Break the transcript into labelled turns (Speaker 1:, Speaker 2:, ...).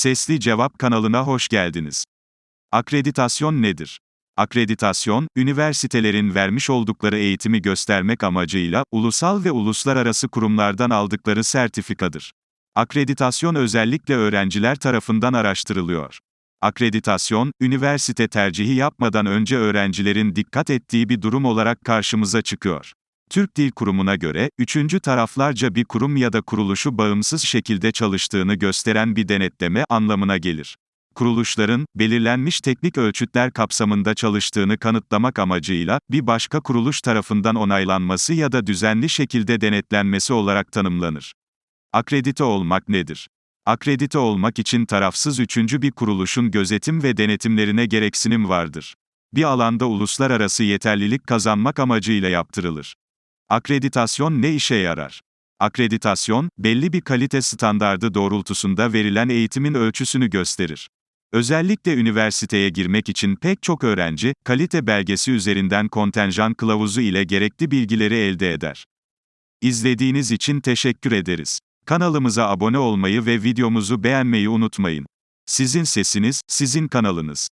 Speaker 1: Sesli Cevap kanalına hoş geldiniz. Akreditasyon nedir? Akreditasyon, üniversitelerin vermiş oldukları eğitimi göstermek amacıyla, ulusal ve uluslararası kurumlardan aldıkları sertifikadır. Akreditasyon özellikle öğrenciler tarafından araştırılıyor. Akreditasyon, üniversite tercihi yapmadan önce öğrencilerin dikkat ettiği bir durum olarak karşımıza çıkıyor. Türk Dil Kurumu'na göre, üçüncü taraflarca bir kurum ya da kuruluşu bağımsız şekilde çalıştığını gösteren bir denetleme anlamına gelir. Kuruluşların, belirlenmiş teknik ölçütler kapsamında çalıştığını kanıtlamak amacıyla, bir başka kuruluş tarafından onaylanması ya da düzenli şekilde denetlenmesi olarak tanımlanır. Akredite olmak nedir? Akredite olmak için tarafsız üçüncü bir kuruluşun gözetim ve denetimlerine gereksinim vardır. Bir alanda uluslararası yeterlilik kazanmak amacıyla yaptırılır. Akreditasyon ne işe yarar? Akreditasyon, belli bir kalite standardı doğrultusunda verilen eğitimin ölçüsünü gösterir. Özellikle üniversiteye girmek için pek çok öğrenci, kalite belgesi üzerinden kontenjan kılavuzu ile gerekli bilgileri elde eder. İzlediğiniz için teşekkür ederiz. Kanalımıza abone olmayı ve videomuzu beğenmeyi unutmayın. Sizin sesiniz, sizin kanalınız.